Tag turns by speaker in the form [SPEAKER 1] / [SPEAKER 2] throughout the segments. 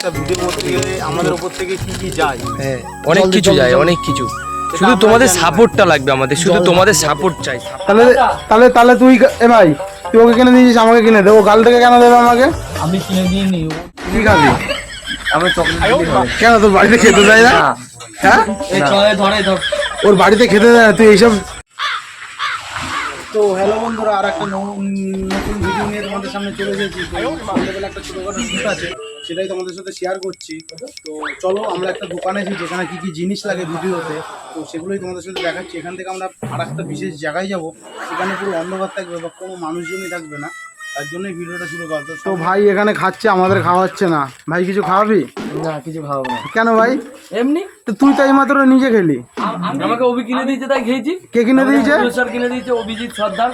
[SPEAKER 1] একটা ভিডিও করতে গেলে আমাদের উপর থেকে কি কি যায়?
[SPEAKER 2] হ্যাঁ অনেক কিছু যায় অনেক কিছু। শুধু তোমাদের সাপোর্টটা লাগবে আমাদের শুধু তোমাদের সাপোর্ট চাই।
[SPEAKER 3] তাহলে তাহলে তাহলে তুই এ ভাই তুই ওকে কিনে দিয়েছিস আমাকে কিনে দে। ও গাল থেকে কেন দেবে আমাকে?
[SPEAKER 4] আমি কিনে দিয়ে নি
[SPEAKER 3] কি খাবি?
[SPEAKER 2] আমরা চকলেট
[SPEAKER 3] কেন তোর বাড়িতে খেতে দেয় না? হ্যাঁ?
[SPEAKER 4] এই চলে ধরে ধর।
[SPEAKER 3] ওর বাড়িতে খেতে দেয় না তুই এইসব
[SPEAKER 1] তো হ্যালো বন্ধুরা আর একটা নতুন ভিডিও নিয়ে তোমাদের সামনে চলে এসেছি। একটা ছোটখাটো আছে। সেটাই তোমাদের সাথে শেয়ার করছি। তো চলো আমরা একটা দোকানে আছি যেখানে কি কি জিনিস লাগে ভিডিওতে। তো সেগুলোই তোমাদের সাথে দেখাচ্ছি। এখান থেকে আমরা আর একটা বিশেষ জায়গায় যাব। সেখানে পুরো অন্ধকার থাকবে বা কোনো মানুষজনই থাকবে না। তার জন্যই ভিডিওটা শুরু করা। তো
[SPEAKER 3] ভাই এখানে খাচ্ছে আমাদের খাওয়াচ্ছে না। ভাই কিছু খাওয়াবি?
[SPEAKER 4] না কিছু খাব না।
[SPEAKER 3] কেন ভাই?
[SPEAKER 4] এমনি?
[SPEAKER 3] তো তুই তো এইমাত্র নিজে খেলি।
[SPEAKER 4] আমাকে অভি কিনে দিয়েছে তাই খেয়েছি।
[SPEAKER 3] কে কিনে দিয়েছে?
[SPEAKER 4] স্যার কিনে দিয়েছে অভিজিৎ সর্দার।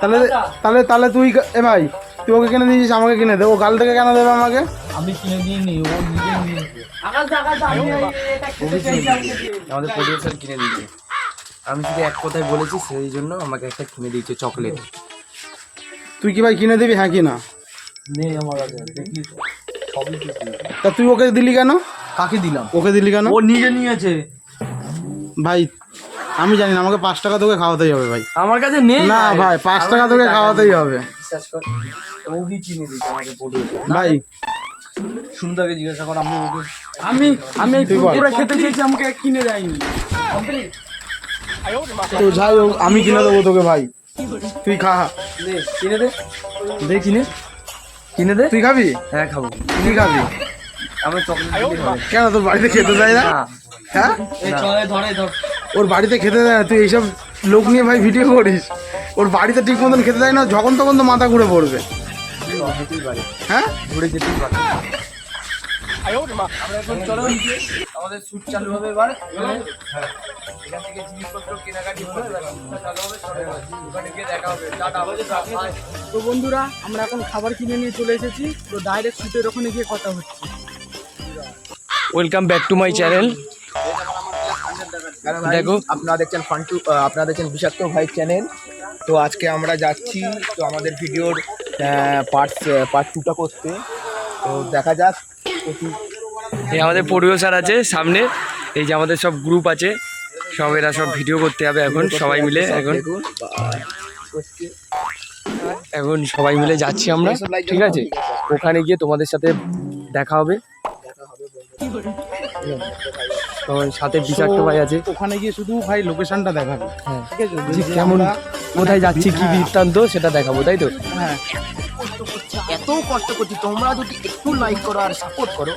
[SPEAKER 3] তাহলে তাহলে তাহলে তুই এ ভাই তুই ওকে কিনে দিয়েছিস আমাকে কিনে দে। ও গাল থেকে কেন দেবে আমাকে?
[SPEAKER 4] আমি কিনে দিয়ে নি ও নিজে।
[SPEAKER 2] আমাদের প্রডিউসার কিনে দিয়েছে। আমি শুধু এক কথায় বলেছি সেই জন্য আমাকে একটা কিনে দিয়েছে চকলেট
[SPEAKER 3] তুই কি ভাই কিনে দিবি? হ্যাঁ কি না?
[SPEAKER 4] নেই আমার কাছে দেখি তো।
[SPEAKER 3] তুই ওকে দিলি কেন?
[SPEAKER 4] কাকে দিলাম?
[SPEAKER 3] ওকে দিলি কেন?
[SPEAKER 4] ও নিজে নিয়েছে।
[SPEAKER 3] ভাই আমি জানি না আমাকে পাঁচ টাকা তোকে খাওয়াতেই হবে ভাই।
[SPEAKER 4] আমার কাছে নেই
[SPEAKER 3] না ভাই। পাঁচ টাকা তোকে খাওয়াতেই হবে। ভাই
[SPEAKER 4] সুন্দরকে জিজ্ঞাসা কর আমি ওকে আমি আমি। কুকুরে খেতে চেয়েছি আমাকে কিনে দেয়নি।
[SPEAKER 3] তো যাই হোক আমি কিনে দেবো তোকে ভাই। তুই খা।
[SPEAKER 4] কিনে দে। দে কিনে। কিনে দে।
[SPEAKER 3] তুই খাবি?
[SPEAKER 2] হ্যাঁ খাব।
[SPEAKER 3] তুই খাবি?
[SPEAKER 2] আমরা চকলেট
[SPEAKER 3] কেন তোর বাড়িতে খেতে দেয় না? হ্যাঁ?
[SPEAKER 4] ধরে ধর।
[SPEAKER 3] ওর বাড়িতে খেতে দেয় না? তুই এইসব লোক নিয়ে ভাই ভিডিও করিস? ওর বাড়িতে ঠিক মতন খেতে দেয় না? যখন তখন তো মাথা ঘুরে পড়বে। হ্যাঁ?
[SPEAKER 2] ঘুরে যেতেই পারে। আমরা এখন চলো আমাদের শ্যুট চালু হবে এবার। হ্যাঁ এখান থেকে জিনিসপত্র কেনাকাটি হবে এবার শ্যুটটা চালু হবে চলে এবার ওখানে গিয়ে দেখা হবে।
[SPEAKER 5] তো বন্ধুরা আমরা এখন খাবার কিনে নিয়ে চলে এসেছি। তো ডাইরেক্ট শুটের ওখানে গিয়ে কথা হচ্ছে।
[SPEAKER 2] Welcome back to my channel দেখো।
[SPEAKER 6] আপনারা দেখছেন ফান্টু আপনারা দেখছেন বিষাক্ত ভাই চ্যানেল তো আজকে আমরা যাচ্ছি তো আমাদের ভিডিওর পার্ট পার্ট টুটা করতে। তো দেখা যাক।
[SPEAKER 2] এই আমাদের প্রডিউসার আছে সামনে। এই যে আমাদের সব গ্রুপ আছে সব এরা সব ভিডিও করতে হবে এখন সবাই মিলে এখন। এখন সবাই মিলে যাচ্ছি আমরা ঠিক আছে? ওখানে গিয়ে তোমাদের সাথে দেখা হবে। তোমার সাথে বিষাক্ত ভাই আছে।
[SPEAKER 3] ওখানে গিয়ে শুধু ভাই লোকেশনটা দেখাবি।
[SPEAKER 2] হ্যাঁ।
[SPEAKER 3] ঠিক আছে?
[SPEAKER 2] যে কেমন কোথায় যাচ্ছি কি বৃত্তান্ত সেটা দেখাবো তাই তো?
[SPEAKER 3] হ্যাঁ।
[SPEAKER 6] এত কষ্ট করছি তোমরা যদি একটু লাইক করো আর সাপোর্ট করো।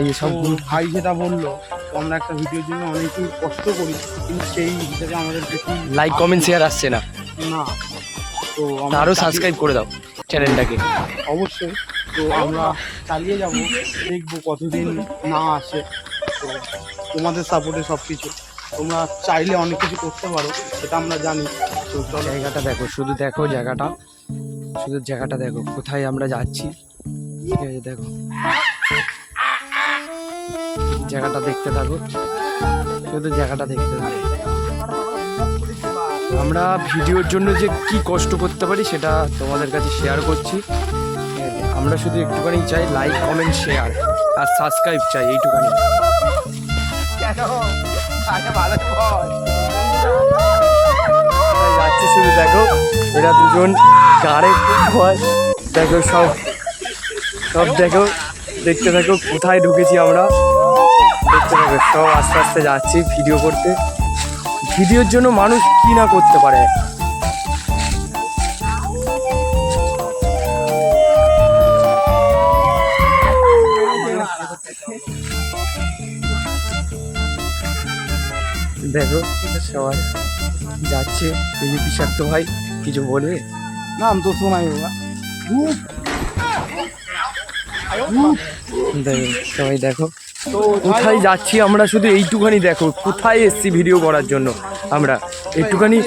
[SPEAKER 2] এই সব
[SPEAKER 3] ভাই যেটা বলল আমরা একটা ভিডিওর জন্য অনেকই কষ্ট করি কিন্তু সেই হিসেবে আমাদের
[SPEAKER 2] লাইক কমেন্ট শেয়ার আসছে না।
[SPEAKER 3] না। তো
[SPEAKER 2] আরও সাবস্ক্রাইব করে দাও চ্যানেলটাকে
[SPEAKER 3] অবশ্যই। তো আমরা চালিয়ে যাব দেখব কতদিন না আসে। তো তোমাদের সাপোর্টে সব কিছু তোমরা চাইলে অনেক কিছু করতে পারো, সেটা আমরা জানি। তো
[SPEAKER 2] জায়গাটা দেখো, শুধু দেখো জায়গাটা। শুধু জায়গাটা দেখো, কোথায় আমরা যাচ্ছি। ঠিক আছে, দেখো। জায়গাটা দেখতে থাকো। শুধু জায়গাটা দেখতে থাকো। আমরা ভিডিওর জন্য যে কি কষ্ট করতে পারি, সেটা তোমাদের কাছে শেয়ার করছি। আমরা শুধু একটুখানি চাই লাইক কমেন্ট শেয়ার আর সাবস্ক্রাইব চাই, এইটুখানি। যাচ্ছি শুধু দেখো, এরা দুজন গাড়ে দেখো সব সব দেখো, দেখতে থাকো কোথায় ঢুকেছি আমরা। দেখতে থাকো, সব আস্তে আস্তে যাচ্ছি ভিডিও করতে। ভিডিওর জন্য মানুষ কি না করতে পারে? দেখো সবাই যাচ্ছে। এই যে বিষাক্ত ভাই কিছু বলবে?
[SPEAKER 3] না আমি তো শোনাই বাবা।
[SPEAKER 2] দেখো সবাই দেখো। কোথায় যাচ্ছি আমরা শুধু এইটুখানি দেখো কোথায় এসছি ভিডিও করার জন্য আমরা? একটুখানি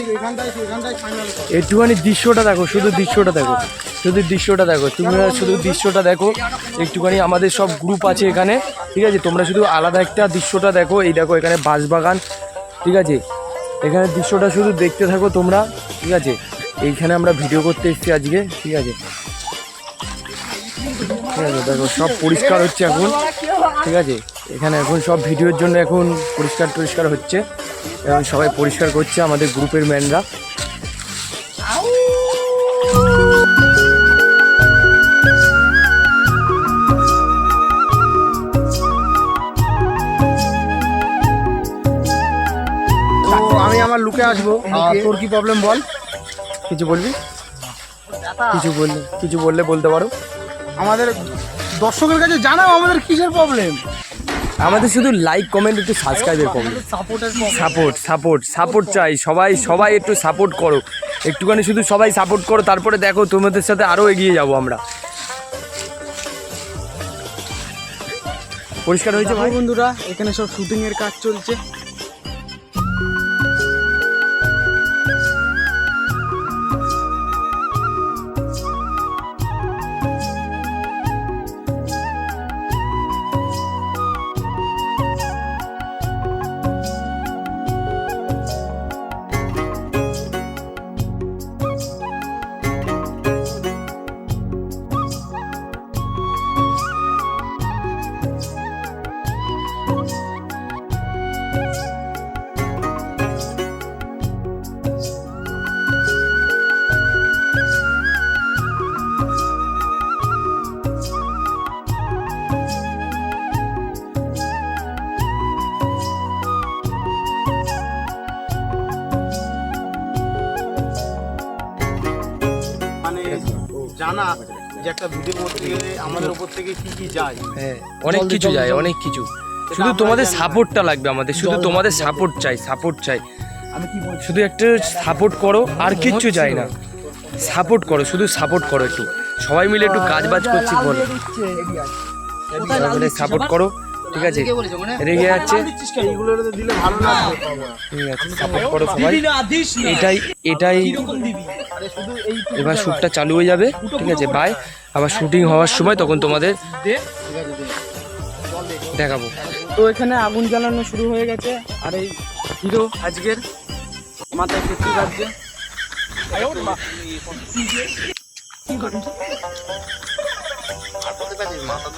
[SPEAKER 2] একটুখানি দৃশ্যটা দেখো শুধু দৃশ্যটা দেখো। শুধু দৃশ্যটা দেখো তোমরা শুধু দৃশ্যটা দেখো। একটুখানি আমাদের সব গ্রুপ আছে এখানে ঠিক আছে? তোমরা শুধু আলাদা একটা দৃশ্যটা দেখো। এই দেখো এখানে বাঁশবাগান ঠিক আছে? এখানে দৃশ্যটা শুধু দেখতে থাকো তোমরা, ঠিক আছে? এইখানে আমরা ভিডিও করতে এসেছি আজকে, ঠিক আছে? ঠিক আছে, দেখো, সব পরিষ্কার হচ্ছে এখন, ঠিক আছে? এখানে এখন সব ভিডিওর জন্য এখন পরিষ্কার টরিষ্কার হচ্ছে। এখন সবাই পরিষ্কার করছে আমাদের গ্রুপের ম্যানরা
[SPEAKER 3] লুকে আসব। আর তোর কি প্রবলেম বল?
[SPEAKER 2] কিছু বলবি? কিছু বললে কিছু বললে বলতে পারো।
[SPEAKER 3] আমাদের দর্শকের কাছে জানাও আমাদের কিসের প্রবলেম
[SPEAKER 2] আমাদের শুধু লাইক কমেন্ট একটু সাবস্ক্রাইবের প্রবলেম সাপোর্ট সাপোর্ট সাপোর্ট চাই। সবাই সবাই একটু সাপোর্ট করো। একটুখানি শুধু সবাই সাপোর্ট করো তারপরে দেখো তোমাদের সাথে আরও এগিয়ে যাব আমরা। পরিষ্কার হয়েছে ভাই?
[SPEAKER 5] বন্ধুরা এখানে সব শুটিং এর কাজ চলছে।
[SPEAKER 3] জানা যে একটা ভিডিও করতে গেলে আমাদের উপর থেকে কি কি যায়।
[SPEAKER 2] হ্যাঁ অনেক কিছু যায় অনেক কিছু। শুধু তোমাদের সাপোর্টটা লাগবে আমাদের শুধু তোমাদের সাপোর্ট চাই সাপোর্ট চাই। শুধু একটা সাপোর্ট করো আর কিচ্ছু চাই না। সাপোর্ট করো শুধু সাপোর্ট করো একটু। সবাই মিলে একটু কাজ বাজ করছি বলো। সাপোর্ট করো। ঠিক আছে? রেগে যাচ্ছে ঠিক আছে সাপোর্ট করো সবাই। এটাই এটাই এবার শ্যুটটা চালু হয়ে যাবে ঠিক আছে বাই আবার শুটিং হওয়ার সময় তখন তোমাদের দেখাবো।
[SPEAKER 5] তো এখানে আগুন জ্বালানো শুরু হয়ে গেছে। আর এই হিরো আজকের মাথায় কেটে রাখছে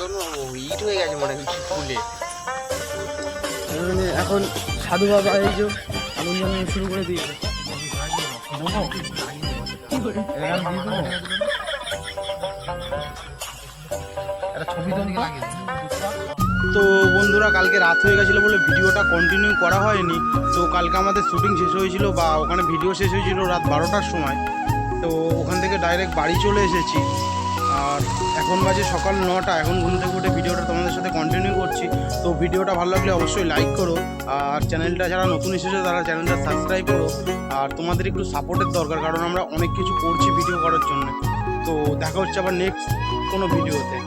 [SPEAKER 5] এখানে এখন সাধু বাবা এই যে আগুন জ্বালানো শুরু করে দিয়েছে।
[SPEAKER 3] তো বন্ধুরা কালকে রাত হয়ে গেছিল বলে ভিডিওটা কন্টিনিউ করা হয়নি। তো কালকে আমাদের শুটিং শেষ হয়েছিল বা ওখানে ভিডিও শেষ হয়েছিল রাত বারোটার সময়। তো ওখান থেকে ডাইরেক্ট বাড়ি চলে এসেছি। আর এখন বাজে সকাল নটা, এখন ঘুম থেকে উঠে ভিডিওটা তোমাদের সাথে কন্টিনিউ করছি। তো ভিডিওটা ভালো লাগলে অবশ্যই লাইক করো, আর চ্যানেলটা যারা নতুন এসেছে তারা চ্যানেলটা সাবস্ক্রাইব করো, আর তোমাদের একটু সাপোর্টের দরকার, কারণ আমরা অনেক কিছু করছি ভিডিও করার জন্য। তো দেখা হচ্ছে আবার নেক্সট কোনো ভিডিওতে